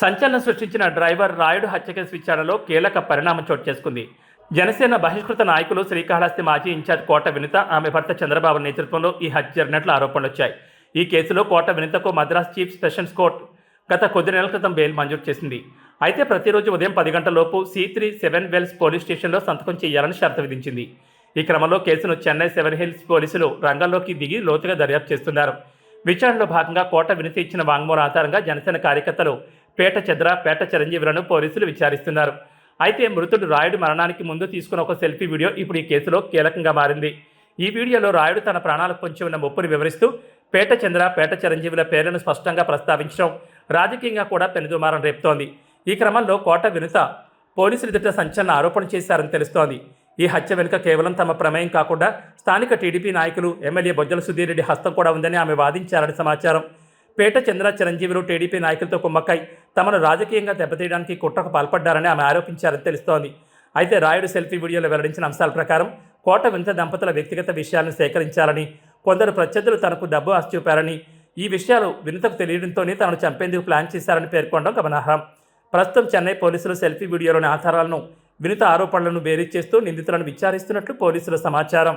సంచలనం సృష్టించిన డ్రైవర్ రాయుడు హత్య కేసు విచారణలో కీలక పరిణామం చోటు చేసుకుంది. జనసేన బహిష్కృత నాయకులు శ్రీకాళహస్తి మాజీ ఇన్ఛార్జ్ కోట వినిత ఆమె భర్త చంద్రబాబు నేతృత్వంలో ఈ హత్య జరిగినట్లు ఆరోపణలు వచ్చాయి. ఈ కేసులో కోట వినితకు మద్రాస్ చీఫ్ సెషన్స్ కోర్టు గత కొద్ది నెలల క్రితం బెయిల్ మంజూరు చేసింది. అయితే ప్రతిరోజు ఉదయం పది గంటలలోపు C C three Seven Wells police స్టేషన్లో సంతకం చేయాలని షరతు విధించింది. ఈ క్రమంలో కేసును చెన్నై సెవెన్ హిల్స్ పోలీసులు రంగంలోకి దిగి లోతుగా దర్యాప్తు చేస్తున్నారు. విచారణలో భాగంగా కోట వినతి ఇచ్చిన వాంగ్మూలం ఆధారంగా జనసేన కార్యకర్తలు పేట చంద్ర పేట చిరంజీవులను పోలీసులు విచారిస్తున్నారు. అయితే మృతుడు రాయుడు మరణానికి ముందు తీసుకున్న ఒక సెల్ఫీ వీడియో ఇప్పుడు ఈ కేసులో కీలకంగా మారింది. ఈ వీడియోలో రాయుడు తన ప్రాణాలకు పొంచి ఉన్న ముప్పుని వివరిస్తూ పేట చంద్ర పేట చిరంజీవుల పేర్లను స్పష్టంగా ప్రస్తావించడం రాజకీయంగా కూడా పెనుదుమారం రేపుతోంది. ఈ క్రమంలో కోట వినుత పోలీసులు ఎదుట సంచలన ఆరోపణ చేశారని తెలుస్తోంది. ఈ హత్య వెనుక కేవలం తమ ప్రమేయం కాకుండా స్థానిక టీడీపీ నాయకులు ఎమ్మెల్యే బొజ్జల సుధీర్ రెడ్డి హస్తం కూడా ఉందని ఆమె వాదించారని సమాచారం. పేట చంద్ర చిరంజీవులు టీడీపీ నాయకులతో కుమ్మక్కై. తమను రాజకీయంగా దెబ్బతీయడానికి కుట్రకు పాల్పడ్డారని ఆమె ఆరోపించారని తెలుస్తోంది. అయితే రాయుడు సెల్ఫీ వీడియోలో వెల్లడించిన అంశాల ప్రకారం కోట వింత దంపతుల వ్యక్తిగత విషయాలను సేకరించాలని కొందరు ప్రత్యర్థులు తనకు డబ్బు ఆశ చూపారని ఈ విషయాలు వినతకు తెలియడంతోనే తనను చంపేందుకు ప్లాన్ చేశారని పేర్కొనడం గమనార్హం. ప్రస్తుతం చెన్నై పోలీసులు సెల్ఫీ వీడియోలోని ఆధారాలను వినత ఆరోపణలను బేరీ చేస్తూ నిందితులను విచారిస్తున్నట్లు పోలీసుల సమాచారం.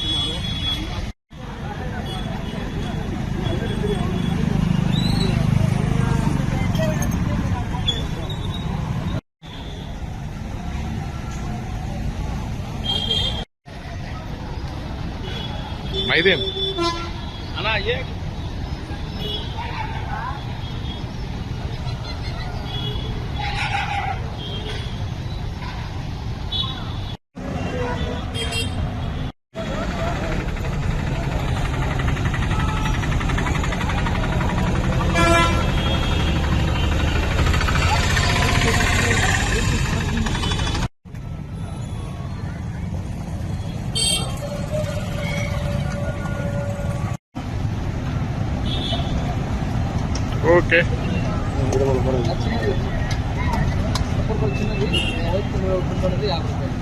మైదేం అన్నా ఏ ಓಕೆ. ಯಾವತ್ತು